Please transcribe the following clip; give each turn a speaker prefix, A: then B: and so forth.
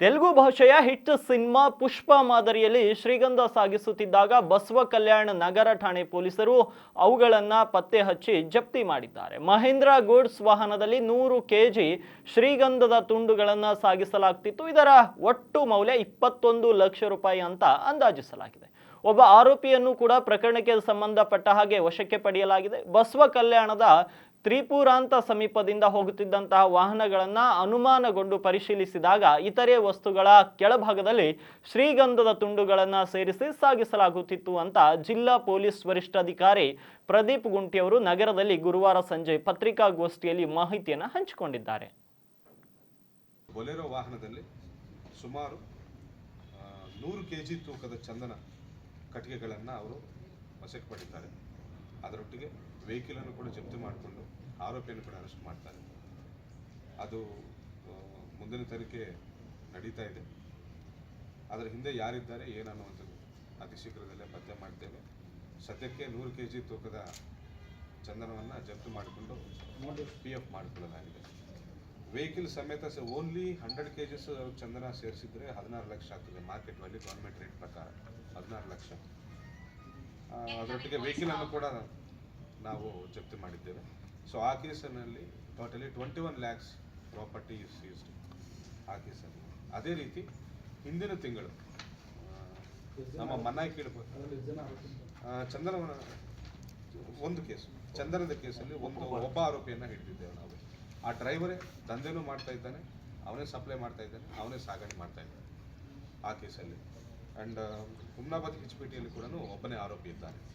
A: ತೆಲುಗು ಭಾಷೆಯ hit cinema ಪುಷ್ಪ ಮಾದರಿಯಲ್ಲಿ ಶ್ರೀಗಂಧ ಸಾಗಿಸುತ್ತಿದ್ದಾಗ ಬಸವ ಕಲ್ಯಾಣ ನಗರ ಠಾಣೆ ಪೊಲೀಸರು ಅವುಗಳನ್ನು ಪತ್ತೆ ಹಚ್ಚಿ ಜಪ್ತಿ ಮಾಡಿದ್ದಾರೆ. ಮಹೇಂದ್ರ ಗೂಡ್ಸ್ ವಾಹನದಲ್ಲಿ ನೂರು ಕೆಜಿ ಶ್ರೀಗಂಧದ ತುಂಡುಗಳನ್ನು ಸಾಗಿಸಲಾಗ್ತಿತ್ತು. ಇದರ ಒಟ್ಟು ಮೌಲ್ಯ ಇಪ್ಪತ್ತೊಂದು ಲಕ್ಷ ರೂಪಾಯಿ ಅಂತ ಅಂದಾಜಿಸಲಾಗಿದೆ. ಒಬ್ಬ ಆರೋಪಿಯನ್ನು ಕೂಡ ಪ್ರಕರಣಕ್ಕೆ ಸಂಬಂಧಪಟ್ಟ ಹಾಗೆ ವಶಕ್ಕೆ ಪಡೆಯಲಾಗಿದೆ. ಬಸವ ಕಲ್ಯಾಣದ ತ್ರಿಪುರಾಂತ ಸಮೀಪದಿಂದ ಹೋಗುತ್ತಿದ್ದಂತಹ ವಾಹನಗಳನ್ನು ಅನುಮಾನಗೊಂಡು ಪರಿಶೀಲಿಸಿದಾಗ ಇತರೆ ವಸ್ತುಗಳ ಕೆಳಭಾಗದಲ್ಲಿ ಶ್ರೀಗಂಧದ ತುಂಡುಗಳನ್ನು ಸೇರಿಸಿ ಸಾಗಿಸಲಾಗುತ್ತಿತ್ತು ಅಂತ ಜಿಲ್ಲಾ ಪೊಲೀಸ್ ವರಿಷ್ಠಾಧಿಕಾರಿ ಪ್ರದೀಪ್ ಗುಂಟಿಯವರು ನಗರದಲ್ಲಿ ಗುರುವಾರ ಸಂಜೆ ಪತ್ರಿಕಾಗೋಷ್ಠಿಯಲ್ಲಿ ಮಾಹಿತಿಯನ್ನು ಹಂಚಿಕೊಂಡಿದ್ದಾರೆ.
B: ಬೊಲೆರೋ ವಾಹನದಲ್ಲಿ ಸುಮಾರು ನೂರು ಕೆಜಿ ತೂಕದ ಚಂದನ ಕಟ್ಟಿಗೆಗಳನ್ನು ಅವರು ವಶಕ್ಕೆ ಪಡಿತಾರೆ. ಅದರೊಟ್ಟಿಗೆ ವೆಹಿಕಲನ್ನು ಕೂಡ ಜಪ್ತಿ ಮಾಡಿಕೊಂಡು ಆರೋಪಿಯನ್ನು ಕೂಡ ಅರೆಸ್ಟ್ ಮಾಡ್ತಾರೆ. ಅದು ಮುಂದಿನ ತನಿಖೆ ನಡೀತಾ ಇದೆ. ಅದರ ಹಿಂದೆ ಯಾರಿದ್ದಾರೆ, ಏನನ್ನುವಂಥದ್ದು ಅತಿ ಶೀಘ್ರದಲ್ಲೇ ಪತ್ತೆ ಮಾಡ್ತೇವೆ. ಸದ್ಯಕ್ಕೆ ನೂರು ಕೆ ಜಿ ತೂಕದ ಚಂದನವನ್ನು ಜಪ್ತಿ ಮಾಡಿಕೊಂಡು ಪಿ ಎಫ್ ಮಾಡಿಕೊಳ್ಳಲಾಗಿದೆ. ವೆಹಿಕಲ್ ಸಮೇತ ಓನ್ಲಿ ಹಂಡ್ರೆಡ್ ಕೆ ಜಿಸ್ ಚಂದನ ಸೇರಿಸಿದ್ರೆ ಹದಿನಾರು ಲಕ್ಷ ಆಗ್ತದೆ ಮಾರ್ಕೆಟ್ ವ್ಯಾಲ್ಯೂ ಗೌರ್ಮೆಂಟ್ ರೇಟ್ ಪ್ರಕಾರ ಹದಿನಾರು ಲಕ್ಷ. ಅದರೊಟ್ಟಿಗೆ ವೆಹಿಕಲ್ ಅನ್ನು ಕೂಡ ನಾವು ಜಪ್ತಿ ಮಾಡಿದ್ದೇವೆ. ಸೊ ಆ ಕೇಸಿನಲ್ಲಿ totally twenty one lakhs property is seized ಆ ಕೇಸಲ್ಲಿ. ಅದೇ ರೀತಿ ಹಿಂದಿನ ತಿಂಗಳು ನಮ್ಮ ಮನ ಕೇಳಬೇಕು ಚಂದನ ಒಂದು ಕೇಸು, ಚಂದನದ ಕೇಸಲ್ಲಿ ಒಂದು ಒಬ್ಬ ಆರೋಪಿಯನ್ನು ಹಿಡಿದಿದ್ದೇವೆ ನಾವು. ಆ ಡ್ರೈವರೇ ದಂಧೆನೂ ಮಾಡ್ತಾ ಇದ್ದಾನೆ, ಅವನೇ ಸಪ್ಲೈ ಮಾಡ್ತಾ ಇದ್ದಾನೆ, ಅವನೇ ಸಾಗಣೆ ಮಾಡ್ತಾ ಇದ್ದಾನೆ ಆ ಕೇಸಲ್ಲಿ ಆ್ಯಂಡ್ ಹುಮ್ನಾಬಾದ್ ಟಿಯಲ್ಲಿ ಕೂಡ ಒಬ್ಬನೇ ಆರೋಪಿ ಇದ್ದಾನೆ.